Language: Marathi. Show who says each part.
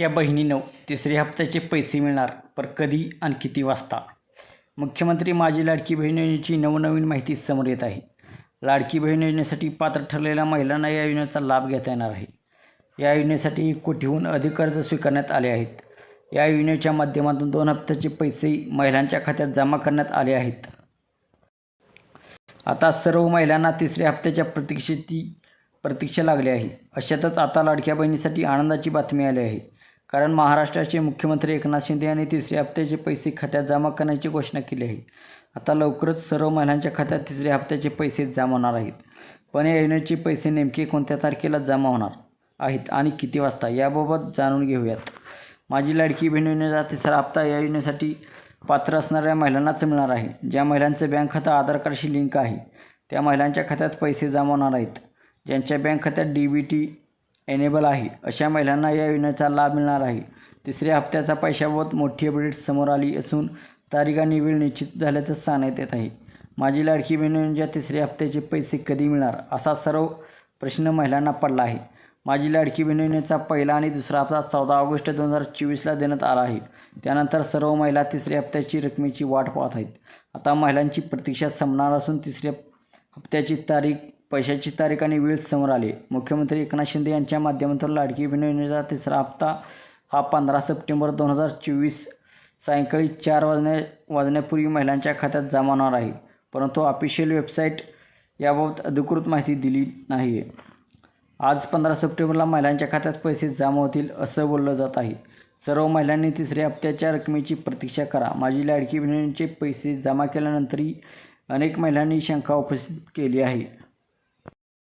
Speaker 1: त्या बहिणीनं तिसऱ्या हप्त्याचे पैसे मिळणार पर कधी आणि किती वाजता? मुख्यमंत्री माझी लाडकी बहीण योजनेची नवनवीन माहिती समोर येत आहे. लाडकी बहीण योजनेसाठी पात्र ठरलेल्या महिलांना या योजनेचा लाभ घेता येणार आहे. या योजनेसाठी एक कोटीहून अधिक कर्ज स्वीकारण्यात आले आहेत. या योजनेच्या माध्यमातून दोन हप्त्याचे पैसे महिलांच्या खात्यात जमा करण्यात आले आहेत. आता सर्व महिलांना तिसऱ्या हप्त्याच्या प्रतीक्षेची प्रतीक्षा लागली आहे. अशातच आता लाडक्या बहिणीसाठी आनंदाची बातमी आली आहे. कारण महाराष्ट्राचे मुख्यमंत्री एकनाथ शिंदे यांनी तिसऱ्या हप्त्याचे पैसे खात्यात जमा करण्याची घोषणा केली आहे. आता लवकरच सर्व महिलांच्या खात्यात तिसऱ्या हप्त्याचे पैसे जमा होणार आहेत. पण या योजनेचे पैसे नेमके कोणत्या तारखेला जमा होणार आहेत आणि किती वाजता याबाबत जाणून घेऊयात. माझी लाडकी बहीण योजनेचा तिसरा हप्ता या योजनेसाठी पात्र असणाऱ्या महिलांनाच मिळणार आहे. ज्या महिलांचं बँक खातं आधार कार्डशी लिंक आहे त्या महिलांच्या खात्यात पैसे जमा होणार आहेत. ज्यांच्या बँक खात्यात डी बी टी एनेबल आहे. अशा महिलांना या योजनेचा लाभ मिळणार आहे. तिसऱ्या हप्त्याचा पैशाबाबत मोठी अपडेट समोर आली असून तारीख आणि वेळ निश्चित झाल्याचं सांगण्यात येत आहे. माझी लाडकी बहीण योजनेच्या तिसऱ्या हप्त्याचे पैसे कधी मिळणार? असा सर्व प्रश्न महिलांना पडला आहे. माझी लाडकी बहीण योजनेचा पहिला आणि दुसरा हप्ता चौदा ऑगस्ट दोन हजार चोवीसला देण्यात आला आहे. त्यानंतर सर्व महिला तिसऱ्या हप्त्याची रकमेची वाट पाहत आहेत. आता महिलांची प्रतीक्षा संपणार असून तिसऱ्या हप्त्याची तारीख पैशाची तारीख आणि वेळ समोर आली. मुख्यमंत्री एकनाथ शिंदे यांच्या माध्यमातून लाडकी बहीण योजनेचा तिसरा हप्ता हा पंधरा सप्टेंबर दोन हजार चोवीस सायंकाळी चार वाजण्या वाजण्यापूर्वी महिलांच्या खात्यात जमा होणार आहे. परंतु ऑफिशियल वेबसाईट याबाबत अधिकृत माहिती दिली नाही आहे आज पंधरा सप्टेंबरला महिलांच्या खात्यात पैसे जमा होतील असं बोललं जात आहे. सर्व महिलांनी तिसऱ्या हप्त्याच्या रकमेची प्रतीक्षा करा. माझी लाडकी बहिणींचे पैसे जमा केल्यानंतरही अनेक महिलांनी शंका उपस्थित केली आहे.